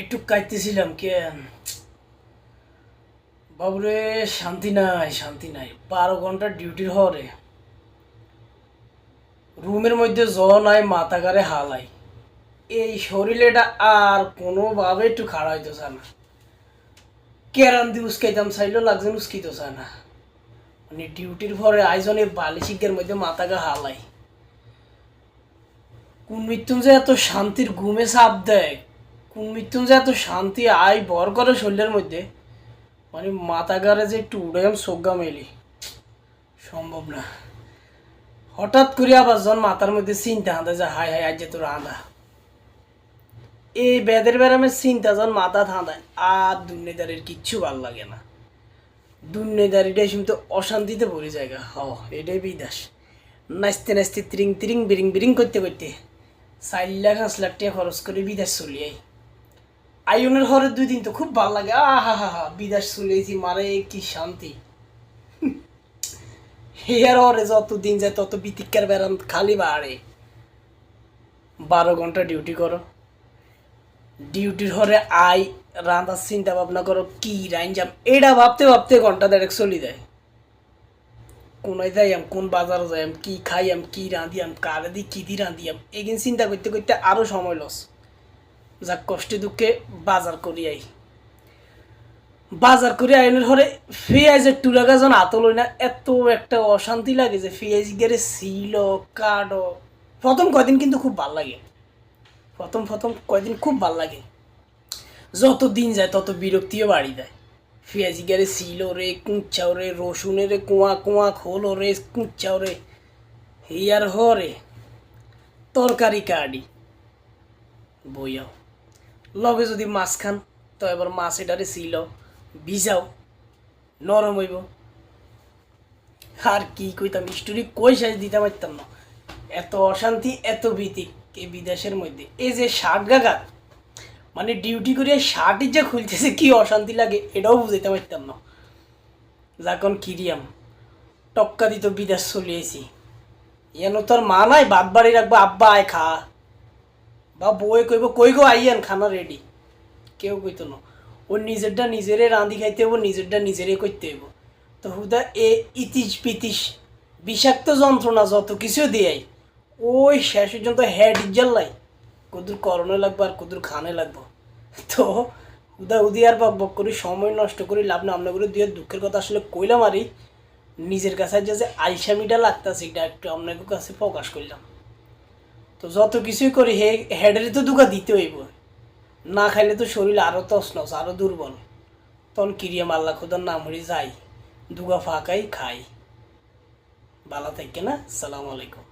একটু কাইতেছিলাম কে? বাবুরে, শান্তি নাই শান্তি নাই। বারো ঘণ্টা ডিউটির হরে রুমের মধ্যে জ নাই, মাথা গারে হালাই এই শরীরেটা আর কোনোভাবে একটু খাড়া হইতেছে না। কেরান দিয়ে উস্কাইতাম, চাইলেও লাগছেন উস্কিতেছে না। মানে ডিউটির পরে আইজনে বালিশিকের মধ্যে মাথা গা হালাই কোন মৃত্যুঞ্জয় এত শান্তির ঘুমে চাপ দেয়? মৃত্যুঞ্জয় এত শান্তি আয় বর করে শরীরের মধ্যে? মানে মাথা গারে যে একটু উড়ে গেম সোগ্গা মেলি। সম্ভব না। হঠাৎ করে আবার জন মাথার মধ্যে চিন্তা হাঁদা যে হাই হাই আজ যে তোর আঁধা। এই বেদের ব্যারামের চিন্তা জন মাথা থাঁদায় আর দুর্নিদারের কিচ্ছু ভালো লাগে না। দুর্নিদারিটাই কিন্তু অশান্তিতে পড়ে জায়গা হ, এটাই বিদাস নাচতে নাচতে ত্রিং ত্রিং বিরিং বিরিং করতে করতে চার লাখ খরচ করে বিদেশ চলে আই আইনের হরে দুই দিন তো খুব ভালো লাগে। আহা হা হা বিদেশ চলেছি মারে, কি শান্তি। হেয়ার হরে যত দিন যায়, তত বিতিকার বেড়ান খালি বাড়ে। বারো ঘণ্টা ডিউটি করো। ডিউটির হরে আই রান্দার চিন্তা ভাবনা করো, কি রাইন যাম এটা ভাবতে ভাবতে ঘণ্টা দেড়েক চলি যায়। কোনায় যাইয়াম, কোন বাজারে যাইয়াম, কি খাইয়াম, কি রাঁধিয়াম, কারে দি, কি দি রাঁধিয়াম, এগিন চিন্তা করতে করতে আরও সময় লস যাক কষ্টে দুঃখে বাজার করি আই। বাজার করে আইনের হরে পেঁয়াজের টুলা গাজন হাত লই না, এত একটা অশান্তি লাগে যে পেঁয়াজ গেরে ছিল কাটো প্রথম কয়দিন কিন্তু খুব ভালো লাগে। প্রথম প্রথম কয়দিন খুব ভালো লাগে। যত দিন যায়, তত বিরক্তিও বাড়ি দেয় পেঁয়াজি গারে ছিল রে, কুঁচাও রে, রসুনের রে, কুয়া কুয়া খোলো রে, কুঁচাও রে। হিয়ার হরে তরকারি কাটি বইয়াও। লগে যদি মাছ খান, তো এবার মাছ এটারে ছিল ভিজাও, নরম হইব। আর কি কইতাম স্টোরি কই শেষ দিতে পারতাম না। এত অশান্তি, এত ভীতি এই বিদেশের মধ্যে। এই যে শার্ট গাগা মানে ডিউটি করে শার্টই যে খুলতেছে, কি অশান্তি লাগে, এটাও বুঝাইতে পারতাম না। যখন কিরিয়াম, টক্কা দিত বিদেশ চলিয়েছি এন তোর মা নাই বাদ বাড়ি রাখব, আব্বা আয় খা। বা বই কইব, কই গো আইয়ান, খানা রেডি কেউ কইতো না। ও নিজেরটা নিজেরে রাঁধি খাইতে হব নিজেরটা নিজেরে করতে হইব। তো হুদা, এ ইতিশ পিতিশ বিষাক্ত যন্ত্রণা যত কিছু দিয়াই, ওই শেষ পর্যন্ত হেড ইজ্জাল্লাই কদুর করণে লাগবো আর কদুর খানে লাগবো। তো হুদা, উদি আর বক বক করি, সময় নষ্ট করি, লাভ না আমরা করে দুই দুঃখের কথা আসলে কইলাম আরই। নিজের কাছে যে আইসামিটা লাগতেছে, এটা একটু আপনাদের কাছে প্রকাশ করলাম তো যত কিছুই করি, হে হেডের তো দুগা দিতে হইব। না খাইলে তো শরীর আরও তসনস আরও দুর্বল। তখন কিরিয়া মাল্লা খোদার নাম হয়ে যাই, দুগা ফাঁকাই খাই। ভালো থাকে না সালাম আলাইকুম।